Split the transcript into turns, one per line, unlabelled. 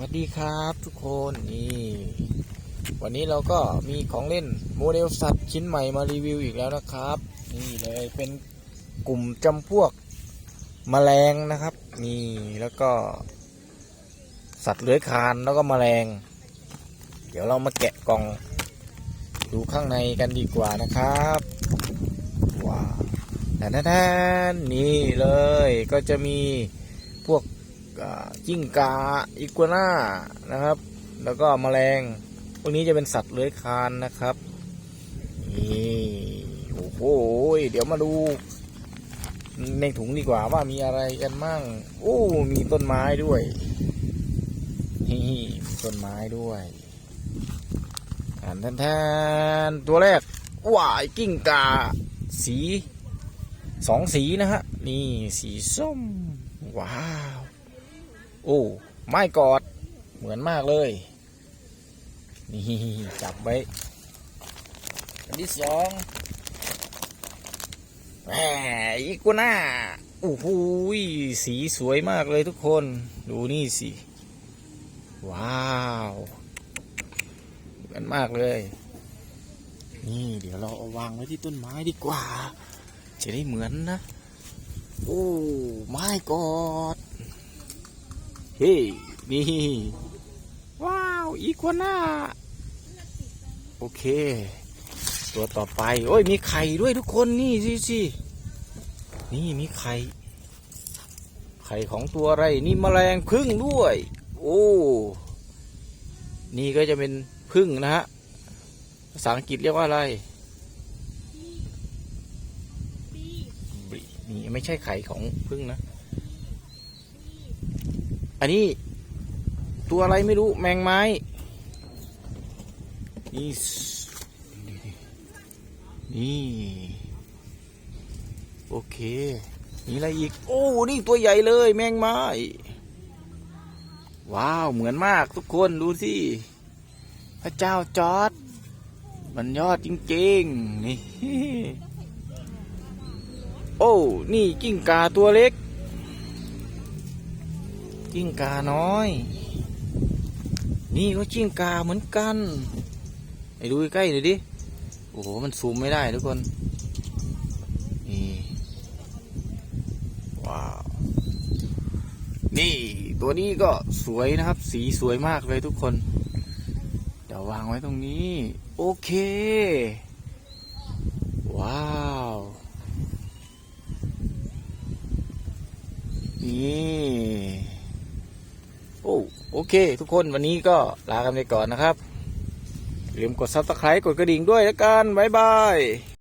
วัสดีครับทุกคนนี่วันนี้เราก็มีของเล่นโมเดลสัตว์ชิ้นใหม่มารีวิวอีกแล้วนะครับ นี่เลยเป็นกลุ่มจำพวกแมลงนะครับนี่แล้วก็ สัตว์เลื้อยคลานแล้วก็แมลง เดี๋ยวเรามาแกะกล่องดูข้างในกันดีกว่านะครับว้าวแต่แท้ๆนี่เลยก็จะมีพวก อ่าจิ้งกาอีกัวน่านะครับ แล้วก็แมลงพวกนี้จะเป็นสัตว์เลื้อยคลานนะครับนี่โอ้โหเดี๋ยวมาดู ในถุงดีกว่าว่ามีอะไรกันมั่งโอ้มีต้นไม้ด้วยนี่มีต้นไม้ด้วยแทนแทนแทนตัวแรกว้ายกิ้งกา สีสองสีนะฮะ นี่สีส้ม ว้าว โอ้ไม้กอด เหมือนมากเลย นี่จับไว้อันที่สองแหมอีกัวน่าโอ้โหสีสวยมากเลยทุกคน ดูนี่สิ ว้าวเหมือนมากเลย นี่เดี๋ยวเราเอาวางไว้ที่ต้นไม้ดีกว่า จะได้เหมือนนะ โอ้ไม้กอด ฮ้ยนี่ว้าวอีกัวน่าโอเค ตัวต่อไป โอ้ยมีไข่ด้วยทุกคนนี่สิสินี่มีไข่ ไข่ของตัวอะไร นี่แมลงพึ่งด้วย โอ้นี่ก็จะเป็นพึ่งนะฮะภาษาอังกฤษเรียกว่าอะไรบรีนี่ไม่ใช่ไข่ของพึ่งนะ อันนี้ ตัวอะไรไม่รู้แมงไม้ นี่ นี่ โอเค นี่อะไรอีก โอ้ นี่ตัวใหญ่เลยแมงไม้ ว้าว เหมือนมากทุกคนดูสิพระเจ้าจอร์ดมันยอดจริงๆ นี่ โอ้ นี่กิ้งกาตัวเล็ก จิ้งกาน้อย นี่ก็จิ้งกาเหมือนกันไปดูใกล้หน่อยดิ โอ้โห มันซูมไม่ได้ทุกคน นี่ ว้าว นี่ตัวนี้ก็สวยนะครับ สีสวยมากเลยทุกคน เดี๋ยววางไว้ตรงนี้ โอเค ว้าว นี่ โอเค ทุกคนวันนี้ก็ลากันไปก่อนนะครับอย่าลืมกดซับสไคร b e กดกระดิ่งด้วยแล้วกัน บ๊ายบาย